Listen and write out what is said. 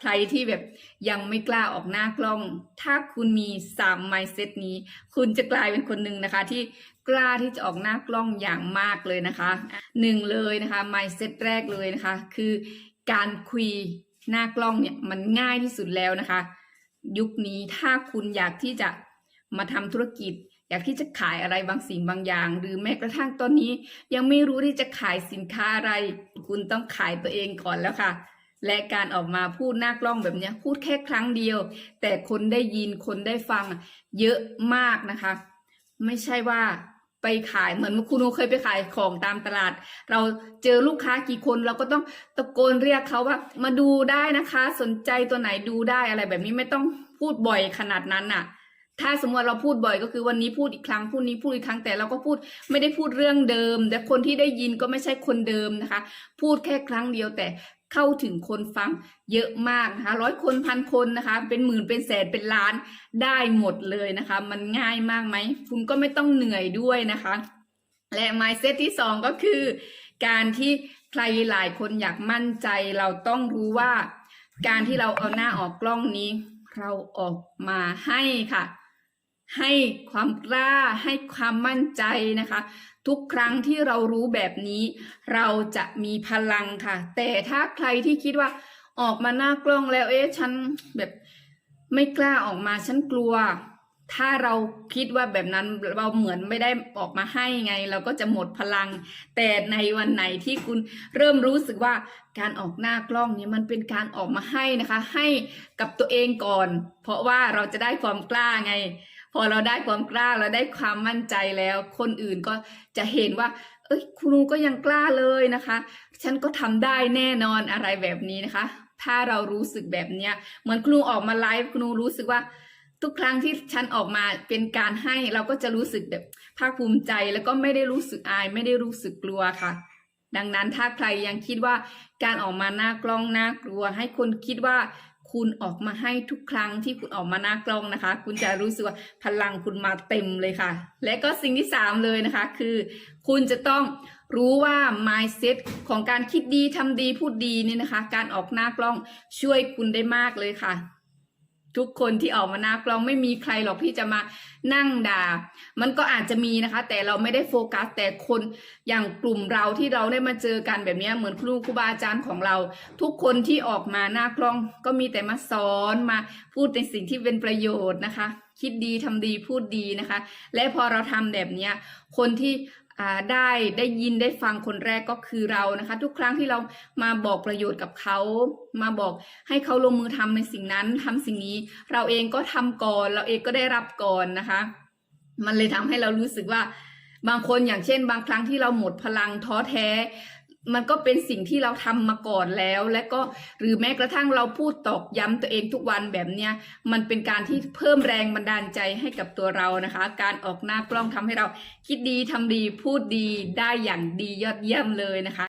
ใครที่แบบยังไม่กล้าออกหน้ากล้อง ถ้าคุณมีสาม mindset นี้ คุณจะกลายเป็นคนหนึ่งนะคะ ที่กล้าที่จะออกหน้ากล้องอย่างมากเลยนะคะหนึ่งเลยนะคะ mindset แรกเลยนะคะ คือการคุยหน้ากล้องเนี่ยมันง่ายที่สุดแล้วนะคะ ยุคนี้ถ้าคุณอยากที่จะมาทำธุรกิจ อยากที่จะขายอะไรบางสิ่งบางอย่าง หรือแม้กระทั่งตอนนี้ ยังไม่รู้ที่จะขายสินค้าอะไร คุณต้องขายตัวเองก่อนแล้วค่ะ และการออกมาพูดหน้ากล้องแบบนี้พูดแค่ครั้งเดียว แต่คนได้ยินคนได้ฟังเยอะมากนะคะ ไม่ใช่ว่าไปขายเหมือนคุณเคยไปขายของตามตลาด เราเจอลูกค้ากี่คนเราก็ต้องตะโกนเรียกเขาว่า มาดูได้นะคะ สนใจตัวไหนดูได้อะไรแบบนี้ไม่ต้องพูดบ่อยขนาดนั้นน่ะ ถ้าสมมติเราพูดบ่อยก็คือวันนี้พูดอีกครั้งพรุ่งนี้พูดอีกครั้งแต่เราก็พูดไม่ได้พูดเรื่องเดิม แต่คนที่ได้ยินก็ไม่ใช่คนเดิมนะคะ พูดแค่ครั้งเดียวแต่ เข้าถึงคนฟังเยอะมากนะคะร้อยคนพันคนนะคะ เป็นหมื่นเป็นแสนเป็นล้านได้หมดเลยนะคะ มันง่ายมากไหมคุณก็ไม่ต้องเหนื่อยด้วยนะคะ และ mindset ที่สองก็คือ การที่ใครหลายคนอยากมั่นใจ เราต้องรู้ว่า การที่เราเอาหน้าออกกล้องนี้ เราออกมาให้ค่ะ ให้ความกล้าให้ความมั่นใจนะคะ ทุกครั้งที่เรารู้แบบนี้ เราจะมีพลังค่ะ แต่ถ้าใครที่คิดว่าออกมาหน้ากล้องแล้วเอ๊ะฉันแบบไม่กล้าออกมาฉันกลัว ถ้าเราคิดว่าแบบนั้นเราเหมือนไม่ได้ออกมาให้ไง เราก็จะหมดพลัง แต่ในวันไหนที่คุณเริ่มรู้สึกว่าการออกหน้ากล้องนี้มันเป็นการออกมาให้นะคะ ให้กับตัวเองก่อน เพราะว่าเราจะได้ความกล้าไง พอเราได้ความกล้าเราได้ความมั่นใจแล้ว คนอื่นก็จะเห็นว่า เอ้ยครูก็ยังกล้าเลยนะคะ ฉันก็ทำได้แน่นอนอะไรแบบนี้นะคะ ถ้าเรารู้สึกแบบเนี้ยเหมือนครูออกมาไลฟ์ครูรู้สึกว่า ทุกครั้งที่ฉันออกมาเป็นการให้เราก็จะรู้สึกแบบภาคภูมิใจแล้วก็ไม่ได้รู้สึกอาย ไม่ได้รู้สึกกลัวค่ะดังนั้นถ้าใครยังคิดว่าการออกมาหน้ากล้องน่ากลัว ให้คนคิดว่า คุณออกมาให้ทุกครั้งที่คุณออกมาหน้ากล้องนะคะ คุณจะรู้สึกว่าพลังคุณมาเต็มเลยค่ะ และก็สิ่งที่สามเลยนะคะ คือ คุณจะต้องรู้ว่า mindset ของการคิดดีทำดีพูดดีนี่นะคะ การออกหน้ากล้องช่วยคุณได้มากเลยค่ะ ทุกคนที่ออกมาหน้ากล้องไม่มีใครหรอกที่จะมานั่งด่า มันก็อาจจะมีนะคะ แต่เราไม่ได้โฟกัส แต่คนอย่างกลุ่มเราที่เราได้มาเจอกันแบบนี้เหมือนครูครูบาอาจารย์ของเรา ทุกคนที่ออกมาหน้ากล้อง ก็มีแต่มาสอนมาพูดในสิ่งที่เป็นประโยชน์นะคะ คิดดีทำดีพูดดีนะคะ และพอเราทำแบบเนี้ยคนที่ ได้ได้ยินได้ฟังคนแรกก็คือเรานะคะ ทุกครั้งที่เรามาบอกประโยชน์กับเขา มาบอกให้เขาลงมือทำในสิ่งนั้นทำสิ่งนี้ เราเองก็ทำก่อน เราเองก็ได้รับก่อนนะคะ มันเลยทำให้เรารู้สึกว่าบางคนอย่างเช่น บางครั้งที่เราหมดพลังท้อแท้ มันก็เป็นสิ่งที่เราทำมาก่อนแล้ว และก็หรือแม้กระทั่งเราพูดตอกย้ำตัวเองทุกวันแบบเนี้ยมันเป็นการที่เพิ่มแรงบันดาลใจให้กับตัวเรานะคะ การออกหน้ากล้องทำให้เราคิดดีทำดีพูดดีได้อย่างดียอดเยี่ยมเลยนะคะ